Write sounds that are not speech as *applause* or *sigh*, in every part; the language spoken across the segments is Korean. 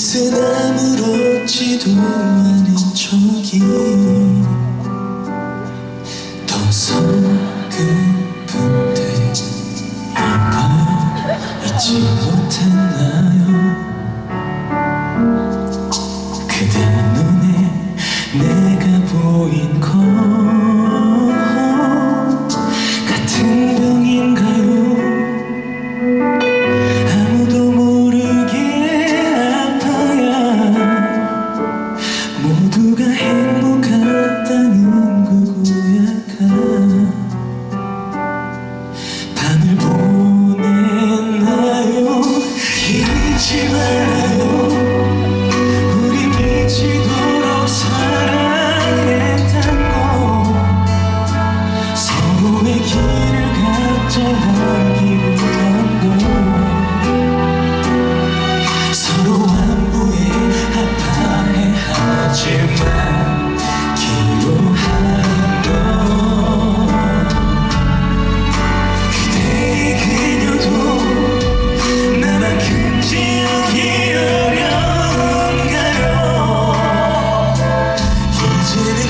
기스나 물었지도 않은 척이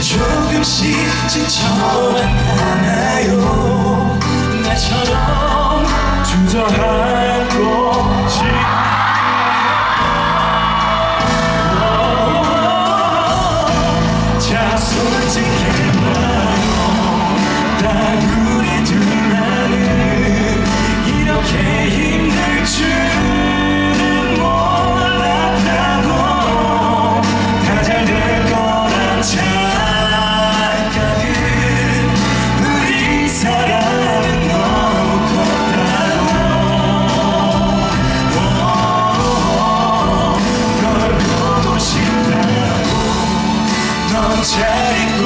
조금씩 지쳐나가나요? 나처럼 주저하고 자 솔직해봐요 다 우리 둘만은 이렇게 힘 chatting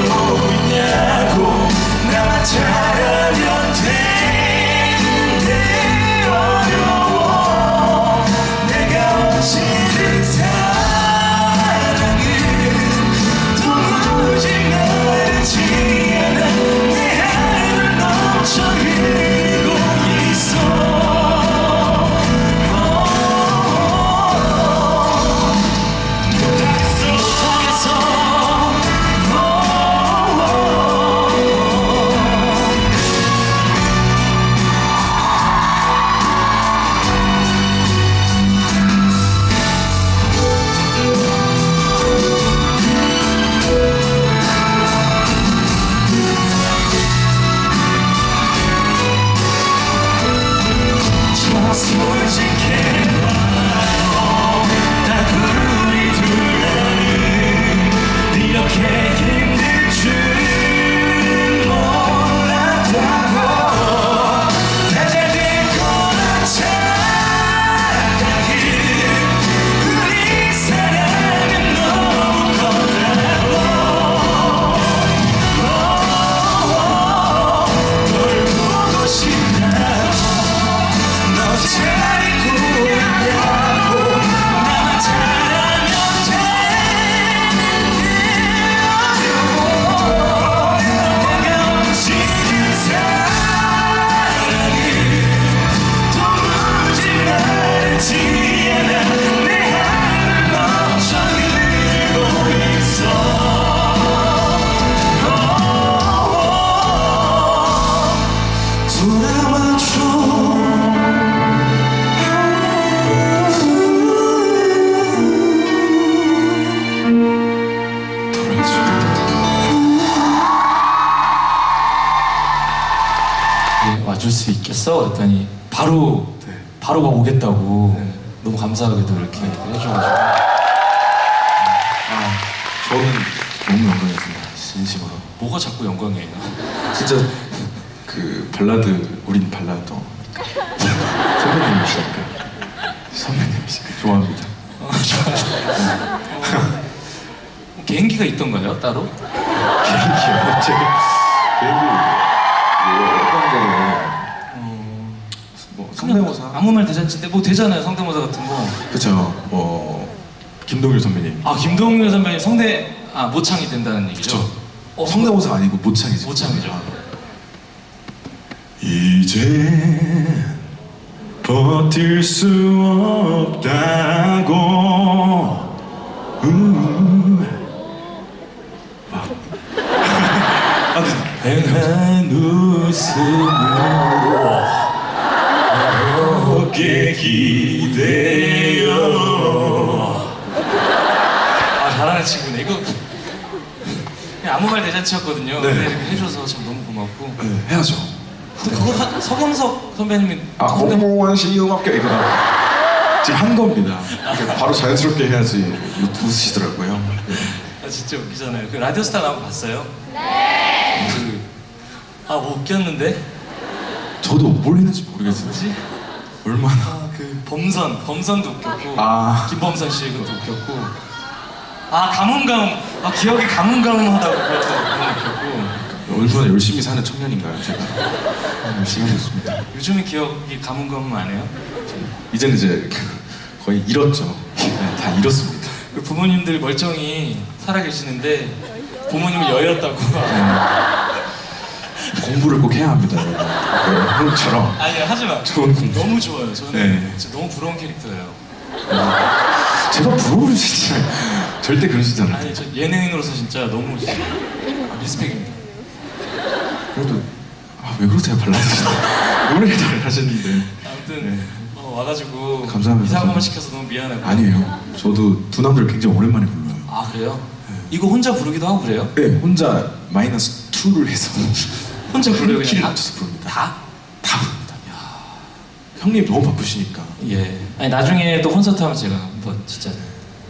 바로 네. 바로 가 오겠다고 네. 너무 감사하게도 이렇게 해줘가지고 아, 저는 너무 영광이었습니다. 진심으로. 뭐가 자꾸 영광이에요? 진짜 그 발라드 우린 발라더 선배님이시니까 선배님이시니까 좋아합니다. 개인기가 있던가요 따로? 개인기요. 제 개인기 뭐 어떤 뭐 상대모사 아무 말 대잔치인데 뭐 되잖아요 성대모사 같은 거. 그렇죠. 뭐 김동률 선배님. 아 김동률 선배님 성대 아 모창이 된다는 얘기죠. 그쵸. 어 성대모사 아니고 모창이죠. 모창이죠. 아. 이제 버틸 수 없다고. 음. 아, *laughs* 아, 네. 네, 네. 행한 웃음을. 로 어깨 기대어 아 잘하는 친구네. 이거 그냥 아무 말 대잔치였거든요. 네. 근데 이렇게 해줘서 참 너무 고맙고. 네, 해야죠 또 그거 하- 서경석 선배님이 아 선배- 공무원 시음학교 이거다 지금 한 겁니다 이렇게 바로 자연스럽게 해야지 웃- 웃으시더라고요 네. 아 진짜 웃기잖아요. 그 라디오스타 나온 거 봤어요? 네. 그, 아뭐 웃겼는데? 저도 뭘 했는지 모르겠어요 뭐지? 얼마나 아 그 범선, 범선도 웃겼고. 아. 김범선 씨 그것도 웃겼고. 아 가뭄가뭄. 아 기억이 가뭄가뭄하다고 그것도 너무 웃겼고. 얼마나 열심히 사는 청년인가요 제가 아, 열심히 하고 있습니다 요즘에 기억이 가뭄가뭄 안 해요? 이제는 이제 거의 잃었죠 네, 다 잃었습니다 그 부모님들 멀쩡히 살아계시는데 부모님이 여였다고. 공부를 꼭 해야 합니다 네, 형처럼 아니 하지 마. 좋은 공부. 너무 좋아요. 저는 네. 진짜 너무 부러운 캐릭터예요. 제가 부러워요 진짜 절대 그러시잖아요 아니 저 예능인으로서 진짜 너무 진짜 아, 리스펙입니다. 그래도 아, 왜 그러세요 발라드시다 노래 잘 하시는데 아무튼 네. 어, 와가지고 감사합니다. 이상한 것만 시켜서 너무 미안하고. 아니에요 저도 두 남자를 굉장히 오랜만에 불러요 아 그래요? 이거 혼자 부르기도 하고 그래요? 네 혼자 마이너스 2를 해서 혼자 그냥 다? 맞춰서 부릅니다 다? 다 부릅니다 형님 너무 바쁘시니까 예. 아니 나중에 또 콘서트 하면 제가 한번 진짜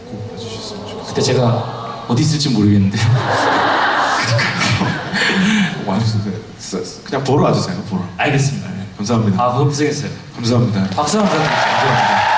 꼭 와주셨으면 좋겠어요 그때 제가 어디 있을지 모르겠는데요. 꼭 와주세요 그냥 보러 와주세요 보러 알겠습니다. 네. 감사합니다 아 그거 고생했어요. 감사합니다 박수 한번 부탁드립니다. 감사합니다